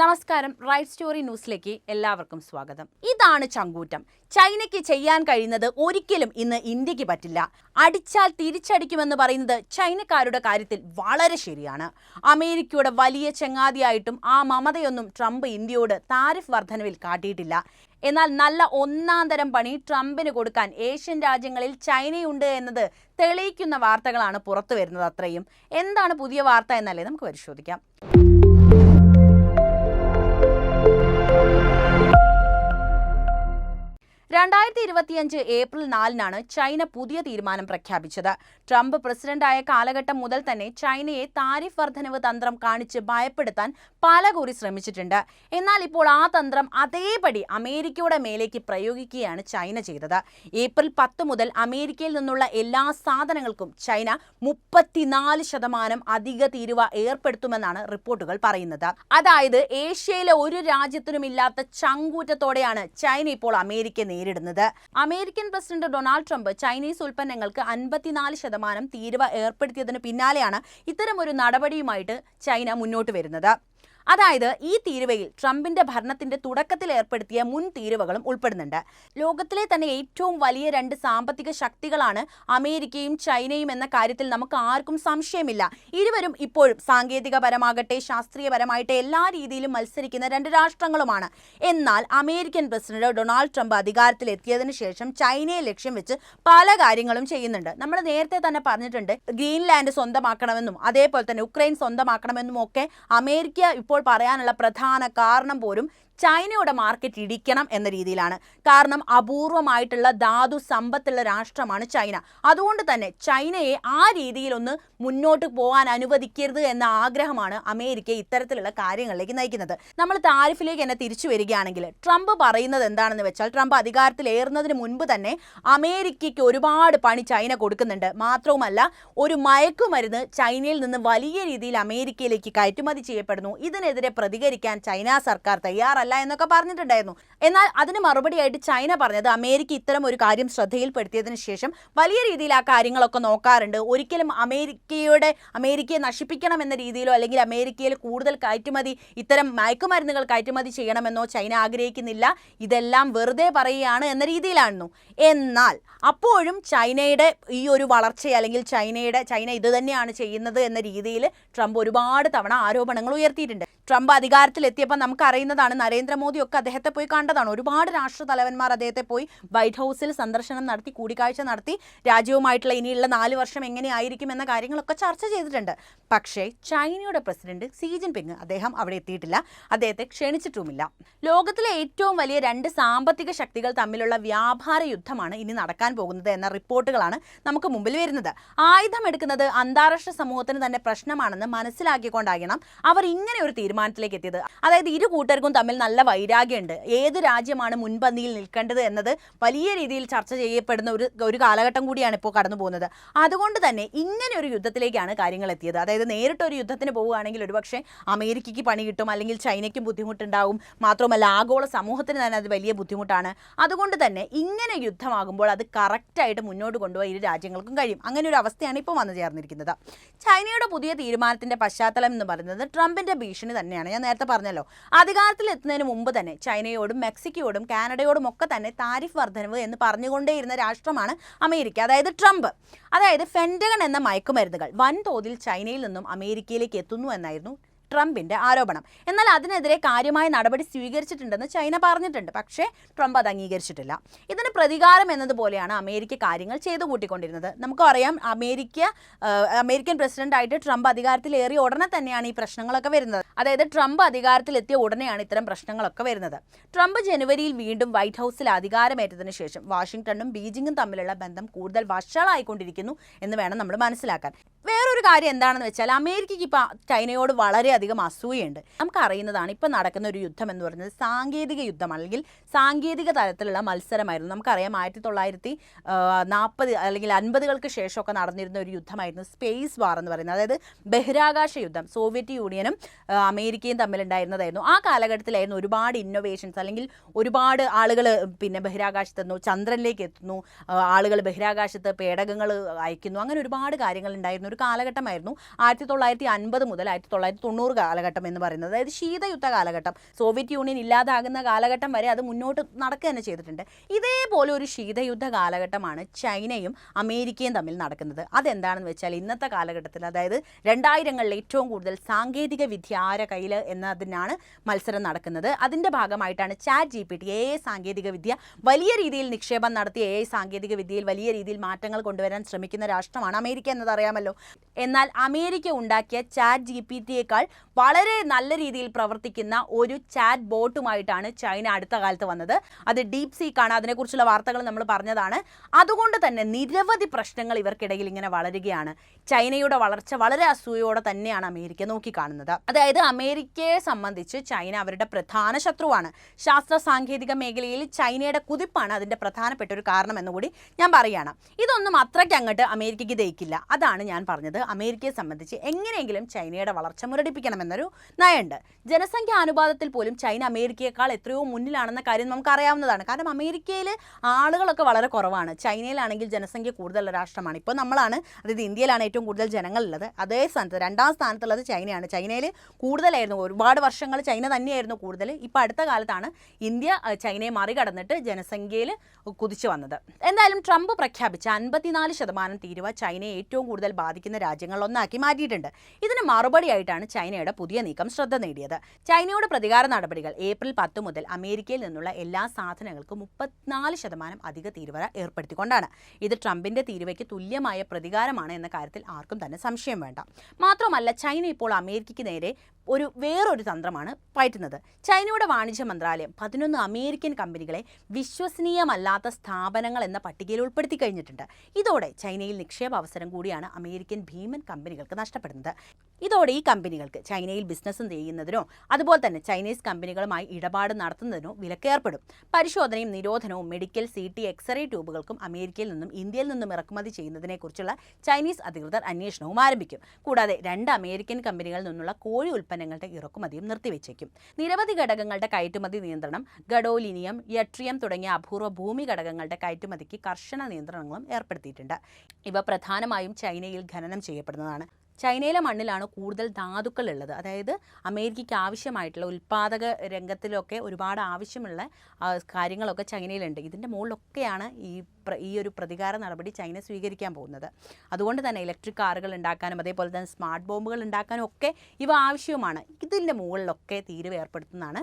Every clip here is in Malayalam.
നമസ്കാരം. റൈറ്റ് സ്റ്റോറി ന്യൂസിലേക്ക് എല്ലാവർക്കും സ്വാഗതം. ഇതാണ് ചങ്കൂറ്റം. ചൈനയ്ക്ക് ചെയ്യാൻ കഴിയുന്നത് ഒരിക്കലും ഇന്ന് ഇന്ത്യയ്ക്ക് പറ്റില്ല. അടിച്ചാൽ തിരിച്ചടിക്കുമെന്ന് പറയുന്നത് ചൈനക്കാരുടെ കാര്യത്തിൽ വളരെ ശരിയാണ്. അമേരിക്കയുടെ വലിയ ചങ്ങാതിയായിട്ടും ആ മമതയൊന്നും ട്രംപ് ഇന്ത്യയോട് താരിഫ് വർധനവിൽ കാട്ടിയിട്ടില്ല. എന്നാൽ നല്ല ഒന്നാം തരം പണി ട്രംപിന് കൊടുക്കാൻ ഏഷ്യൻ രാജ്യങ്ങളിൽ ചൈനയുണ്ട് എന്നത് തെളിയിക്കുന്ന വാർത്തകളാണ് പുറത്തു വരുന്നത് അത്രയും. എന്താണ് പുതിയ വാർത്ത എന്നല്ലേ നമുക്ക് പരിശോധിക്കാം. രണ്ടായിരത്തി ഇരുപത്തിയഞ്ച് ഏപ്രിൽ നാലിനാണ് ചൈന പുതിയ തീരുമാനം പ്രഖ്യാപിച്ചത്. ട്രംപ് പ്രസിഡന്റായ കാലഘട്ടം മുതൽ തന്നെ ചൈനയെ താരിഫ് വർധനവ് തന്ത്രം കാണിച്ച് ഭയപ്പെടുത്താൻ പലകൂറി ശ്രമിച്ചിട്ടുണ്ട്. എന്നാൽ ഇപ്പോൾ ആ തന്ത്രം അതേപടി അമേരിക്കയുടെ മേലേക്ക് പ്രയോഗിക്കുകയാണ് ചൈന ചെയ്തത്. ഏപ്രിൽ പത്ത് മുതൽ അമേരിക്കയിൽ നിന്നുള്ള എല്ലാ സാധനങ്ങൾക്കും ചൈന മുപ്പത്തിനാല് ശതമാനം അധിക തീരുവ ഏർപ്പെടുത്തുമെന്നാണ് റിപ്പോർട്ടുകൾ പറയുന്നത്. അതായത് ഏഷ്യയിലെ ഒരു രാജ്യത്തിനുമില്ലാത്ത ചങ്കൂറ്റത്തോടെയാണ് ചൈന ഇപ്പോൾ അമേരിക്ക നേരിടുന്നത്. American president Donald Trump Chinese ഉൽപ്പന്നങ്ങൾക്ക് അൻപത്തിനാല് ശതമാനം തീരുവ ഏർപ്പെടുത്തിയതിന് പിന്നാലെയാണ് ഇത്തരമൊരു നടപടിയുമായിട്ട് ചൈന മുന്നോട്ട് വരുന്നത്. അതായത് ഈ തീരുവയിൽ ട്രംപിന്റെ ഭരണത്തിന്റെ തുടക്കത്തിൽ ഏർപ്പെടുത്തിയ മുൻ തീരുവകളും ഉൾപ്പെടുന്നുണ്ട്. ലോകത്തിലെ തന്നെ ഏറ്റവും വലിയ രണ്ട് സാമ്പത്തിക ശക്തികളാണ് അമേരിക്കയും ചൈനയും എന്ന കാര്യത്തിൽ നമുക്ക് ആർക്കും സംശയമില്ല. ഇരുവരും ഇപ്പോഴും സാങ്കേതികപരമാകട്ടെ ശാസ്ത്രീയപരമായിട്ട് എല്ലാ രീതിയിലും മത്സരിക്കുന്ന രണ്ട് രാഷ്ട്രങ്ങളുമാണ്. എന്നാൽ അമേരിക്കൻ പ്രസിഡന്റ് ഡൊണാൾഡ് ട്രംപ് അധികാരത്തിലെത്തിയതിനു ശേഷം ചൈനയെ ലക്ഷ്യം വെച്ച് പല കാര്യങ്ങളും ചെയ്യുന്നുണ്ട്. നമ്മൾ നേരത്തെ തന്നെ പറഞ്ഞിട്ടുണ്ട് ഗ്രീൻലാൻഡ് സ്വന്തമാക്കണമെന്നും അതേപോലെ തന്നെ ഉക്രൈൻ സ്വന്തമാക്കണമെന്നും ഒക്കെ അമേരിക്ക ഇപ്പോൾ പറയാനുള്ള പ്രധാന കാരണം പോലും ചൈനയുടെ മാർക്കറ്റ് ഇടിക്കണം എന്ന രീതിയിലാണ്. കാരണം അപൂർവമായിട്ടുള്ള ധാതു സമ്പത്തുള്ള രാഷ്ട്രമാണ് ചൈന. അതുകൊണ്ട് തന്നെ ചൈനയെ ആ രീതിയിലൊന്ന് മുന്നോട്ട് പോകാൻ അനുവദിക്കരുത് എന്ന ആഗ്രഹമാണ് അമേരിക്ക ഇത്തരത്തിലുള്ള കാര്യങ്ങളിലേക്ക് നയിക്കുന്നത്. നമ്മൾ താരിഫിലേക്ക് തന്നെ തിരിച്ചു വരികയാണെങ്കിൽ ട്രംപ് പറയുന്നത് എന്താണെന്ന് വെച്ചാൽ ട്രംപ് അധികാരത്തിലേറുന്നതിന് മുൻപ് തന്നെ അമേരിക്കയ്ക്ക് ഒരുപാട് പണി ചൈന കൊടുക്കുന്നുണ്ട്. മാത്രവുമല്ല ഒരു മയക്കുമരുന്ന് ചൈനയിൽ നിന്ന് വലിയ രീതിയിൽ അമേരിക്കയിലേക്ക് കയറ്റുമതി ചെയ്യപ്പെടുന്നു. ഇതിനെതിരെ പ്രതികരിക്കാൻ ചൈന സർക്കാർ തയ്യാറല്ല. അല്ല എന്നൊക്കെ പറഞ്ഞിട്ടുണ്ടായിരുന്നു. എന്നാൽ അതിന് മറുപടിയായിട്ട് ചൈന പറഞ്ഞത് അമേരിക്ക ഇത്തരം ഒരു കാര്യം ശ്രദ്ധയിൽപ്പെടുത്തിയതിനു ശേഷം വലിയ രീതിയിൽ ആ കാര്യങ്ങളൊക്കെ നോക്കാറുണ്ട്. ഒരിക്കലും അമേരിക്കയുടെ അമേരിക്കയെ നശിപ്പിക്കണം എന്ന രീതിയിലോ അല്ലെങ്കിൽ അമേരിക്കയിൽ കൂടുതൽ കയറ്റുമതി ഇത്തരം മയക്കുമരുന്നുകൾ കയറ്റുമതി ചെയ്യണമെന്നോ ചൈന ആഗ്രഹിക്കുന്നില്ല. ഇതെല്ലാം വെറുതെ പറയുകയാണ് എന്ന രീതിയിലാണെന്നു. എന്നാൽ അപ്പോഴും ചൈനയുടെ ഈ ഒരു വളർച്ച അല്ലെങ്കിൽ ചൈനയുടെ ചൈന ഇത് തന്നെയാണ് ചെയ്യുന്നത് എന്ന രീതിയിൽ ട്രംപ് ഒരുപാട് തവണ ആരോപണങ്ങൾ ഉയർത്തിയിട്ടുണ്ട്. ട്രംപ് അധികാരത്തിലെത്തിയപ്പോൾ നമുക്ക് അറിയുന്നതാണ് നരേന്ദ്രമോദി ഒക്കെ അദ്ദേഹത്തെ പോയി കണ്ടതാണ്. ഒരുപാട് രാഷ്ട്ര തലവന്മാർ അദ്ദേഹത്തെ പോയി വൈറ്റ് ഹൗസിൽ സന്ദർശനം നടത്തി കൂടിക്കാഴ്ച നടത്തി. രാജ്യവുമായിട്ടുള്ള ഇനിയുള്ള നാല് വർഷം എങ്ങനെയായിരിക്കും എന്ന കാര്യങ്ങളൊക്കെ ചർച്ച ചെയ്തിട്ടുണ്ട്. പക്ഷേ ചൈനയുടെ പ്രസിഡന്റ് സി ജിൻപിങ് അദ്ദേഹം അവിടെ എത്തിയിട്ടില്ല. അദ്ദേഹത്തെ ക്ഷണിച്ചിട്ടുമില്ല. ലോകത്തിലെ ഏറ്റവും വലിയ രണ്ട് സാമ്പത്തിക ശക്തികൾ തമ്മിലുള്ള വ്യാപാര യുദ്ധമാണ് ഇനി നടക്കാൻ പോകുന്നത് എന്ന റിപ്പോർട്ടുകളാണ് നമുക്ക് മുമ്പിൽ വരുന്നത്. ആയുധം എടുക്കുന്നത് അന്താരാഷ്ട്ര സമൂഹത്തിന് തന്നെ പ്രശ്നമാണെന്ന് മനസ്സിലാക്കിക്കൊണ്ടാകണം. അവർ ഇങ്ങനെ ഒരു തീരുമാനത്തിലേക്ക് എത്തിയത്. അതായത് ഇരു കൂട്ടർക്കും തമ്മിൽ നല്ല വൈരാഗ്യമുണ്ട്. ഏത് രാജ്യമാണ് മുൻപന്തിയിൽ നിൽക്കേണ്ടത് എന്നത് വലിയ രീതിയിൽ ചർച്ച ചെയ്യപ്പെടുന്ന ഒരു ഒരു കാലഘട്ടം കൂടിയാണ് ഇപ്പോൾ കടന്നു പോകുന്നത് അതുകൊണ്ട് തന്നെ ഇങ്ങനെ ഒരു യുദ്ധത്തിലേക്കാണ് കാര്യങ്ങൾ എത്തിയത്. അതായത് നേരിട്ടൊരു യുദ്ധത്തിന് പോവുകയാണെങ്കിൽ ഒരുപക്ഷെ അമേരിക്കയ്ക്ക് പണി കിട്ടും അല്ലെങ്കിൽ ചൈനയ്ക്കും ബുദ്ധിമുട്ടുണ്ടാവും. മാത്രമല്ല ആഗോള സമൂഹത്തിന് തന്നെ അത് വലിയ ബുദ്ധിമുട്ടാണ്. അതുകൊണ്ട് തന്നെ ഇങ്ങനെ യുദ്ധമാകുമ്പോൾ അത് കറക്റ്റായിട്ട് മുന്നോട്ട് കൊണ്ടുപോയി ഇരു രാജ്യങ്ങൾക്കും കഴിയും. അങ്ങനെ ഒരു അവസ്ഥയാണ് ഇപ്പോൾ വന്നു ചേർന്നിരിക്കുന്നത്. ചൈനയുടെ പുതിയ തീരുമാനത്തിന്റെ പശ്ചാത്തലം എന്ന് പറയുന്നത് ട്രംപിന്റെ ഭീഷണി തന്നെയാണ്. ഞാൻ നേരത്തെ പറഞ്ഞല്ലോ അധികാരത്തിൽ എത്തുന്നതിന് മുമ്പ് തന്നെ ചൈനയോടും മെക്സിക്കോയോടും കാനഡയോടും ഒക്കെ തന്നെ താരിഫ് വർധനവ് എന്ന് പറഞ്ഞുകൊണ്ടേയിരുന്ന രാഷ്ട്രമാണ് അമേരിക്ക അതായത് ട്രംപ്. അതായത് ഫെൻഡഗൺ എന്ന മയക്കുമരുന്നുകൾ വൻതോതിൽ ചൈനയിൽ നിന്നും അമേരിക്കയിലേക്ക് എത്തുന്നു എന്നായിരുന്നു ട്രംപിന്റെ ആരോപണം. എന്നാൽ അതിനെതിരെ കാര്യമായ നടപടി സ്വീകരിച്ചിട്ടുണ്ടെന്ന് ചൈന പറഞ്ഞിട്ടുണ്ട്. പക്ഷേ ട്രംപ് അത് അംഗീകരിച്ചിട്ടില്ല. ഇതിന് പ്രതികാരം എന്നതുപോലെയാണ് അമേരിക്ക കാര്യങ്ങൾ ചെയ്തു കൂട്ടിക്കൊണ്ടിരുന്നത്. നമുക്കറിയാം അമേരിക്ക അമേരിക്കൻ അമേരിക്കൻ പ്രസിഡന്റായിട്ട് ട്രംപ് അധികാരത്തിലേറിയ ഉടനെ തന്നെയാണ് ഈ പ്രശ്നങ്ങളൊക്കെ വരുന്നത്. അതായത് ട്രംപ് അധികാരത്തിലെത്തിയ ഉടനെയാണ് ഇത്തരം പ്രശ്നങ്ങളൊക്കെ വരുന്നത്. ട്രംപ് ജനുവരിയിൽ വീണ്ടും വൈറ്റ് ഹൗസിൽ അധികാരമേറ്റതിനു ശേഷം വാഷിംഗ്ടണും ബീജിംഗും തമ്മിലുള്ള ബന്ധം കൂടുതൽ വഷളായിക്കൊണ്ടിരിക്കുന്നു എന്ന് വേണം നമ്മൾ മനസ്സിലാക്കാൻ. വേറൊരു കാര്യം എന്താണെന്ന് വെച്ചാൽ അമേരിക്കയ്ക്ക് ഇപ്പോൾ ചൈനയോട് വളരെയധികം അസൂയുണ്ട് നമുക്കറിയുന്നതാണ് ഇപ്പോൾ ഇപ്പം നടക്കുന്ന ഒരു യുദ്ധം എന്ന് പറയുന്നത് സാങ്കേതിക യുദ്ധം അല്ലെങ്കിൽ സാങ്കേതിക തലത്തിലുള്ള മത്സരമായിരുന്നു. നമുക്കറിയാം ആയിരത്തി തൊള്ളായിരത്തി നാൽപ്പത് അല്ലെങ്കിൽ അൻപതുകൾക്ക് ശേഷമൊക്കെ നടന്നിരുന്ന ഒരു യുദ്ധമായിരുന്നു സ്പേസ് വാർ എന്ന് പറയുന്നത്. അതായത് ബഹിരാകാശ യുദ്ധം സോവിയറ്റ് യൂണിയനും അമേരിക്കയും തമ്മിലുണ്ടായിരുന്നതായിരുന്നു. ആ കാലഘട്ടത്തിലായിരുന്നു ഒരുപാട് ഇന്നൊവേഷൻസ് അല്ലെങ്കിൽ ഒരുപാട് ആളുകൾ പിന്നെ ബഹിരാകാശത്ത് ചന്ദ്രനിലേക്ക് എത്തുന്നു ആളുകൾ ബഹിരാകാശത്ത് പേടകങ്ങൾ അയക്കുന്നു അങ്ങനെ ഒരുപാട് കാര്യങ്ങൾ ഒരു കാലഘട്ടമായിരുന്നു. ആയിരത്തി തൊള്ളായിരത്തി അൻപത് മുതൽ ആയിരത്തി തൊള്ളായിരത്തി തൊണ്ണൂറ് കാലഘട്ടം എന്ന് പറയുന്നത്. അതായത് ശീതയുദ്ധ കാലഘട്ടം. സോവിയറ്റ് യൂണിയൻ ഇല്ലാതാകുന്ന കാലഘട്ടം വരെ അത് മുന്നോട്ട് നടക്കുക തന്നെ ചെയ്തിട്ടുണ്ട്. ഇതേപോലെ ഒരു ശീതയുദ്ധ കാലഘട്ടമാണ് ചൈനയും അമേരിക്കയും തമ്മിൽ നടക്കുന്നത്. അതെന്താണെന്ന് വെച്ചാൽ ഇന്നത്തെ കാലഘട്ടത്തിൽ അതായത് രണ്ടായിരങ്ങളിൽ ഏറ്റവും കൂടുതൽ സാങ്കേതിക വിദ്യ ആര കയ്യിൽ എന്നതിനാണ് മത്സരം നടക്കുന്നത്. അതിന്റെ ഭാഗമായിട്ടാണ് chat G P T A സാങ്കേതിക വിദ്യ വലിയ രീതിയിൽ നിക്ഷേപം നടത്തി എ സാങ്കേതിക വിദ്യയിൽ വലിയ രീതിയിൽ മാറ്റങ്ങൾ കൊണ്ടുവരാൻ ശ്രമിക്കുന്ന രാഷ്ട്രമാണ് അമേരിക്ക എന്നത് അറിയാമല്ലോ എന്നാൽ അമേരിക്ക ഉണ്ടാക്കിയ ചാറ്റ് ജി പി ടിയേക്കാൾ വളരെ നല്ല രീതിയിൽ പ്രവർത്തിക്കുന്ന ഒരു ചാറ്റ് ബോട്ടുമായിട്ടാണ് ചൈന അടുത്ത കാലത്ത് വന്നത്. അത് ഡീപ് സീക്കാണ് അതിനെക്കുറിച്ചുള്ള വാർത്തകൾ നമ്മൾ പറഞ്ഞതാണ്. അതുകൊണ്ട് തന്നെ നിരവധി പ്രശ്നങ്ങൾ ഇവർക്കിടയിൽ ഇങ്ങനെ വളരുകയാണ്. ചൈനയുടെ വളർച്ച വളരെ അസൂയോടെ തന്നെയാണ് അമേരിക്ക നോക്കിക്കാണുന്നത്. അതായത് അമേരിക്കയെ സംബന്ധിച്ച് ചൈന അവരുടെ പ്രധാന ശത്രുവാണ്. ശാസ്ത്ര സാങ്കേതിക മേഖലയിൽ ചൈനയുടെ കുതിപ്പാണ് അതിന്റെ പ്രധാനപ്പെട്ട ഒരു കാരണം എന്നുകൂടി ഞാൻ പറയുകയാണ്. ഇതൊന്നും അത്രയ്ക്ക് അങ്ങോട്ട് അമേരിക്കയ്ക്ക് ദഹിക്കില്ല. അതാണ് ഞാൻ പറഞ്ഞത് അമേരിക്കയെ സംബന്ധിച്ച് എങ്ങനെയെങ്കിലും ചൈനയുടെ വളർച്ച മുരടിപ്പിക്കണമെന്നൊരു നയമുണ്ട്. ജനസംഖ്യ അനുപാതത്തിൽ പോലും ചൈന അമേരിക്കയേക്കാൾ എത്രയോ മുന്നിലാണെന്ന കാര്യം നമുക്ക് അറിയാവുന്നതാണ്. കാരണം അമേരിക്കയിൽ ആളുകളൊക്കെ വളരെ കുറവാണ്. ചൈനയിലാണെങ്കിൽ ജനസംഖ്യ കൂടുതലുള്ള രാഷ്ട്രമാണ്. ഇപ്പോൾ നമ്മളാണ് അതായത് ഇന്ത്യയിലാണ് ഏറ്റവും കൂടുതൽ ജനങ്ങളുള്ളത്. അതേ സ്ഥാനത്ത് രണ്ടാം സ്ഥാനത്തുള്ളത് ചൈനയാണ്. ചൈനയിൽ കൂടുതലായിരുന്നു ഒരുപാട് വർഷങ്ങൾ ചൈന തന്നെയായിരുന്നു കൂടുതൽ. ഇപ്പോൾ അടുത്ത കാലത്താണ് ഇന്ത്യ ചൈനയെ മറികടന്നിട്ട് ജനസംഖ്യയിൽ കുതിച്ചു വന്നത്. എന്തായാലും ട്രംപ് പ്രഖ്യാപിച്ച അൻപത്തിനാല് ശതമാനം തീരുവ ചൈനയെ ഏറ്റവും കൂടുതൽ ബാധിക്കുന്ന രാജ്യങ്ങളിലൊന്നാക്കി മാറ്റിയിട്ടുണ്ട്. ഇതിന് മറുപടിയായിട്ടാണ് ചൈനയുടെ പുതിയ നീക്കം ശ്രദ്ധ നേടിയത്. ചൈനയുടെ പ്രതികാര നടപടികൾ ഏപ്രിൽ പത്ത് മുതൽ അമേരിക്കയിൽ നിന്നുള്ള എല്ലാ സാധനങ്ങൾക്കും മുപ്പത്തിനാല് ശതമാനം അധിക തീരുവ ഏർപ്പെടുത്തിക്കൊണ്ടാണ്. ഇത് ട്രംപിന്റെ തീരുവയ്ക്ക് തുല്യമായ പ്രതികാരമാണ് എന്ന കാര്യത്തിൽ ആർക്കും തന്നെ സംശയം വേണ്ട. മാത്രമല്ല ചൈന ഇപ്പോൾ അമേരിക്കയ്ക്ക് നേരെ ഒരു വേറൊരു തന്ത്രമാണ് പയറ്റുന്നത്. ചൈനയുടെ വാണിജ്യ മന്ത്രാലയം പതിനൊന്ന് അമേരിക്കൻ കമ്പനികളെ വിശ്വസനീയമല്ലാത്ത സ്ഥാപനങ്ങൾ എന്ന പട്ടികയിൽ ഉൾപ്പെടുത്തി കഴിഞ്ഞിട്ടുണ്ട്. ഇതോടെ ചൈനയിൽ നിക്ഷേപ അവസരം കൂടിയാണ് അമേരിക്കൻ ഭീമൻ കമ്പനികൾക്ക് നഷ്ടപ്പെടുന്നത്. ഇതോടെ ഈ കമ്പനികൾക്ക് ചൈനയിൽ ബിസിനസ് ചെയ്യുന്നതിനോ അതുപോലെ തന്നെ ചൈനീസ് കമ്പനികളുമായി ഇടപാട് നടത്തുന്നതിനോ വിലക്കേർപ്പെടും പരിശോധനയും നിരോധനവും മെഡിക്കൽ സി ടി എക്സ്റേ ട്യൂബുകൾക്കും അമേരിക്കയിൽ നിന്നും ഇന്ത്യയിൽ നിന്നും ഇറക്കുമതി ചെയ്യുന്നതിനെക്കുറിച്ചുള്ള ചൈനീസ് അധികൃതർ അന്വേഷണവും ആരംഭിക്കും. കൂടാതെ രണ്ട് അമേരിക്കൻ കമ്പനികളിൽ നിന്നുള്ള കോഴി ഉൽപ്പന്നങ്ങളുടെ ഇറക്കുമതിയും നിർത്തിവെച്ചേക്കും. നിരവധി ഘടകങ്ങളുടെ കയറ്റുമതി നിയന്ത്രണം ഗഡോലിനിയം യട്രിയം തുടങ്ങിയ അപൂർവ ഭൂമി ഘടകങ്ങളുടെ കയറ്റുമതിക്ക് കർശന നിയന്ത്രണങ്ങളും ഏർപ്പെടുത്തിയിട്ടുണ്ട്. ഇവ പ്രധാനമായും ചൈനയിൽ ഖനനം ചെയ്യപ്പെടുന്നതാണ്. ചൈനയിലെ മണ്ണിലാണ് കൂടുതൽ ധാതുക്കൾ ഉള്ളത്. അതായത് അമേരിക്കയ്ക്ക് ആവശ്യമായിട്ടുള്ള ഉൽപ്പാദക രംഗത്തിലൊക്കെ ഒരുപാട് ആവശ്യമുള്ള കാര്യങ്ങളൊക്കെ ചൈനയിലുണ്ട്. ഇതിന്റെ മുകളിലൊക്കെയാണ് ഈ ഈ ഒരു പ്രതികാര നടപടി ചൈന സ്വീകരിക്കാൻ പോകുന്നത്. അതുകൊണ്ട് തന്നെ ഇലക്ട്രിക് കാറുകൾ ഉണ്ടാക്കാനും അതേപോലെ തന്നെ സ്മാർട്ട് ബോംബുകൾ ഉണ്ടാക്കാനും ഒക്കെ ഇവ ആവശ്യവുമാണ് ഇതിന്റെ മുകളിലൊക്കെ തീരുവ ഏർപ്പെടുത്തുന്നതാണ്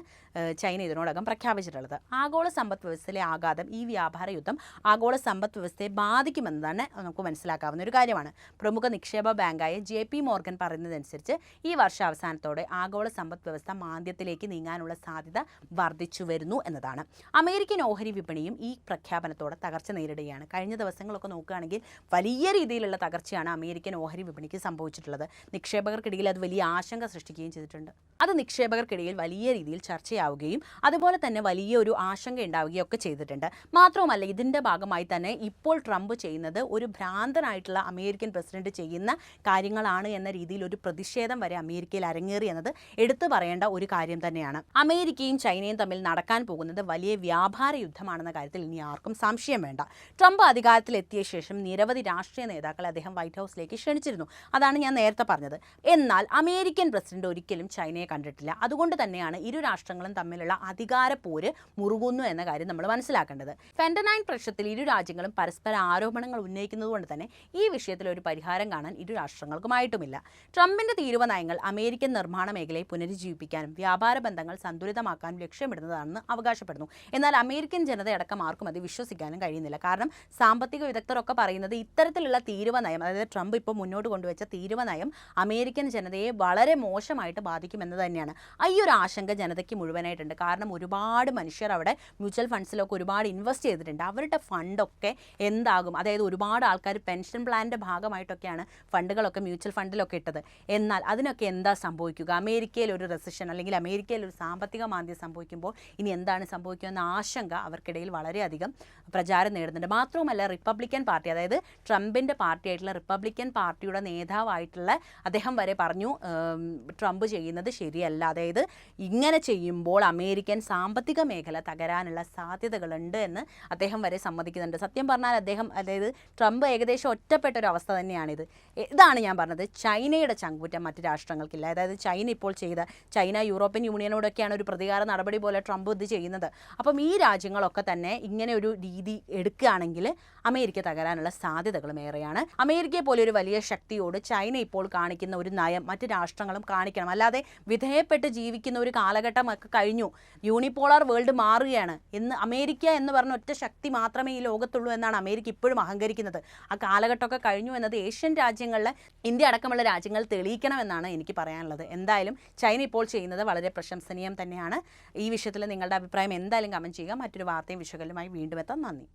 ചൈന ഇതിനോടകം പ്രഖ്യാപിച്ചിട്ടുള്ളത്. ആഗോള സമ്പദ് വ്യവസ്ഥയിലെ ആഘാതം ഈ വ്യാപാര യുദ്ധം ആഗോള സമ്പദ് വ്യവസ്ഥയെ ബാധിക്കുമെന്നതാണ് നമുക്ക് മനസ്സിലാക്കാവുന്ന ഒരു കാര്യമാണ്. പ്രമുഖ നിക്ഷേപ ബാങ്കായ ജെ പി മോർഗൻ പറയുന്നതനുസരിച്ച് ഈ വർഷാവസാനത്തോടെ ആഗോള സമ്പദ് വ്യവസ്ഥ മാന്ദ്യത്തിലേക്ക് നീങ്ങാനുള്ള സാധ്യത വർദ്ധിച്ചു വരുന്നു എന്നതാണ്. അമേരിക്കൻ ഓഹരി വിപണിയും ഈ പ്രഖ്യാപനത്തോടെ തകർച്ച നേരിടുകയാണ് കഴിഞ്ഞ ദിവസങ്ങളൊക്കെ നോക്കുകയാണെങ്കിൽ വലിയ രീതിയിലുള്ള തകർച്ചയാണ് അമേരിക്കൻ ഓഹരി വിപണിക്ക് സംഭവിച്ചിട്ടുള്ളത്. നിക്ഷേപകർക്കിടയിൽ അത് വലിയ ആശങ്ക സൃഷ്ടിക്കുകയും ചെയ്തിട്ടുണ്ട്. അത് നിക്ഷേപകർക്കിടയിൽ വലിയ രീതിയിൽ ചർച്ചയാവുകയും അതുപോലെ തന്നെ വലിയ ഒരു ആശങ്ക ഉണ്ടാവുകയും ഒക്കെ ചെയ്തിട്ടുണ്ട്. മാത്രവുമല്ല ഇതിന്റെ ഭാഗമായി തന്നെ ഇപ്പോൾ ട്രംപ് ചെയ്യുന്നത് ഒരു ഭ്രാന്തനായിട്ടുള്ള അമേരിക്കൻ പ്രസിഡന്റ് ചെയ്യുന്ന കാര്യങ്ങളാണ് എന്ന രീതിയിൽ ഒരു പ്രതിഷേധം വരെ അമേരിക്കയിൽ അരങ്ങേറി എന്നത് എടുത്തു പറയേണ്ട ഒരു കാര്യം തന്നെയാണ്. അമേരിക്കയും ചൈനയും തമ്മിൽ നടക്കാൻ പോകുന്നത് വലിയ വ്യാപാര യുദ്ധമാണെന്ന കാര്യത്തിൽ ഇനി ആർക്കും സംശയം വേണ്ട. ട്രംപ് അധികാരത്തിലെത്തിയ ശേഷം നിരവധി രാഷ്ട്രീയ നേതാക്കളെ അദ്ദേഹം വൈറ്റ് ഹൗസിലേക്ക് ക്ഷണിച്ചിരുന്നു. അതാണ് ഞാൻ നേരത്തെ പറഞ്ഞത്. എന്നാൽ അമേരിക്കൻ പ്രസിഡന്റ് ഒരിക്കലും ചൈനയെ കണ്ടിട്ടില്ല. അതുകൊണ്ട് തന്നെയാണ് ഇരു രാഷ്ട്രങ്ങളും തമ്മിലുള്ള അധികാര പോര് മുറുകുന്നു എന്ന കാര്യം നമ്മൾ മനസ്സിലാക്കേണ്ടത്. ഫെൻഡനൈൻ പ്രശ്നത്തിൽ ഇരു രാജ്യങ്ങളും പരസ്പര ആരോപണങ്ങൾ ഉന്നയിക്കുന്നതുകൊണ്ട് തന്നെ ഈ വിഷയത്തിൽ ഒരു പരിഹാരം കാണാൻ ഇരു രാഷ്ട്രങ്ങൾക്കുമായിട്ടുമില്ല. ട്രംപിന്റെ തീരുവ നയങ്ങൾ അമേരിക്കൻ നിർമ്മാണ മേഖലയെ പുനരുജ്ജീവിപ്പിക്കാനും വ്യാപാര ബന്ധങ്ങൾ സന്തുലിതമാക്കാനും ലക്ഷ്യമിടുന്നതാണെന്ന് അവകാശപ്പെടുന്നു. എന്നാൽ അമേരിക്കൻ ജനതയടക്കം ആർക്കും അത് വിശ്വസിക്കാനും കഴിയുന്നില്ല. കാരണം സാമ്പത്തിക വിദഗ്ധരൊക്കെ പറയുന്നത് ഇത്തരത്തിലുള്ള തീരുവ നയം അതായത് ട്രംപ് ഇപ്പോൾ മുന്നോട്ട് കൊണ്ടുവച്ച തീരുവ നയം അമേരിക്കൻ ജനതയെ വളരെ മോശമായിട്ട് ബാധിക്കുമെന്ന് തന്നെയാണ്. ഈ ഒരു ആശങ്ക ജനതയ്ക്ക് മുഴുവനായിട്ടുണ്ട്. കാരണം ഒരുപാട് മനുഷ്യർ അവിടെ മ്യൂച്വൽ ഫണ്ട്സിലൊക്കെ ഒരുപാട് ഇൻവെസ്റ്റ് ചെയ്തിട്ടുണ്ട്. അവരുടെ ഫണ്ടൊക്കെ എന്താകും? അതായത് ഒരുപാട് ആൾക്കാർ പെൻഷൻ പ്ലാനിന്റെ ഭാഗമായിട്ടൊക്കെയാണ് ഫണ്ടുകളൊക്കെ മ്യൂച്വൽ ഫണ്ടിലൊക്കെ ഇട്ടത്. എന്നാൽ അതിനൊക്കെ എന്താ സംഭവിക്കുക? അമേരിക്കയിൽ ഒരു റെസിഷൻ അല്ലെങ്കിൽ അമേരിക്കയിൽ ഒരു സാമ്പത്തിക മാന്ദ്യം സംഭവിക്കുമ്പോൾ ഇനി എന്താണ് സംഭവിക്കുക എന്ന ആശങ്ക അവർക്കിടയിൽ വളരെയധികം പ്രചാരം നേടുന്നുണ്ട്. കാണപ്പെടുന്നുണ്ട് മാത്രവുമല്ല റിപ്പബ്ലിക്കൻ പാർട്ടി അതായത് ട്രംപിന്റെ പാർട്ടിയായിട്ടുള്ള റിപ്പബ്ലിക്കൻ പാർട്ടിയുടെ നേതാവായിട്ടുള്ള അദ്ദേഹം വരെ പറഞ്ഞു ട്രംപ് ചെയ്യുന്നത് ശരിയല്ല. അതായത് ഇങ്ങനെ ചെയ്യുമ്പോൾ അമേരിക്കൻ സാമ്പത്തിക മേഖല തകരാനുള്ള സാധ്യതകളുണ്ട് എന്ന് അദ്ദേഹം വരെ സമ്മതിക്കുന്നുണ്ട്. സത്യം പറഞ്ഞാൽ അദ്ദേഹം അതായത് ട്രംപ് ഏകദേശം ഒറ്റപ്പെട്ട ഒരു അവസ്ഥ തന്നെയാണിത്. ഇതാണ് ഞാൻ പറഞ്ഞത്. ചൈനയുടെ ചങ്കുറ്റം മറ്റ് രാഷ്ട്രങ്ങൾക്കില്ല. അതായത് ചൈന ഇപ്പോൾ ചെയ്ത ചൈന യൂറോപ്യൻ യൂണിയനോടൊക്കെയാണ് ഒരു പ്രതികാര നടപടി പോലെ ട്രംപ് ഇത് ചെയ്യുന്നത്. അപ്പം ഈ രാജ്യങ്ങളൊക്കെ തന്നെ ഇങ്ങനെ ഒരു രീതി എടുക്കുകയാണെങ്കിൽ അമേരിക്ക തകരാനുള്ള സാധ്യതകളും ഏറെയാണ്. അമേരിക്കയെ പോലെ ഒരു വലിയ ശക്തിയോട് ചൈന ഇപ്പോൾ കാണിക്കുന്ന ഒരു നയം മറ്റ് രാഷ്ട്രങ്ങളും കാണിക്കണം. അല്ലാതെ വിധേയപ്പെട്ട് ജീവിക്കുന്ന ഒരു കാലഘട്ടം ഒക്കെ കഴിഞ്ഞു. യൂണിപോളാർ വേൾഡ് മാറുകയാണ്. ഇന്ന് അമേരിക്ക എന്ന് പറഞ്ഞ ഒറ്റ ശക്തി മാത്രമേ ഈ ലോകത്തുള്ളൂ എന്നാണ് അമേരിക്ക ഇപ്പോഴും അഹങ്കരിക്കുന്നത്. ആ കാലഘട്ടമൊക്കെ കഴിഞ്ഞു എന്നത് ഏഷ്യൻ രാജ്യങ്ങളിലെ ഇന്ത്യ അടക്കമുള്ള രാജ്യങ്ങൾ തെളിയിക്കണമെന്നാണ് എനിക്ക് പറയാനുള്ളത്. എന്തായാലും ചൈന ഇപ്പോൾ ചെയ്യുന്നത് വളരെ പ്രശംസനീയം തന്നെയാണ്. ഈ വിഷയത്തിൽ നിങ്ങളുടെ അഭിപ്രായം എന്തായാലും കമന്റ് ചെയ്യുക. മറ്റൊരു വാർത്തയും വിശകലനമായി വീണ്ടും എത്താം. നന്ദി.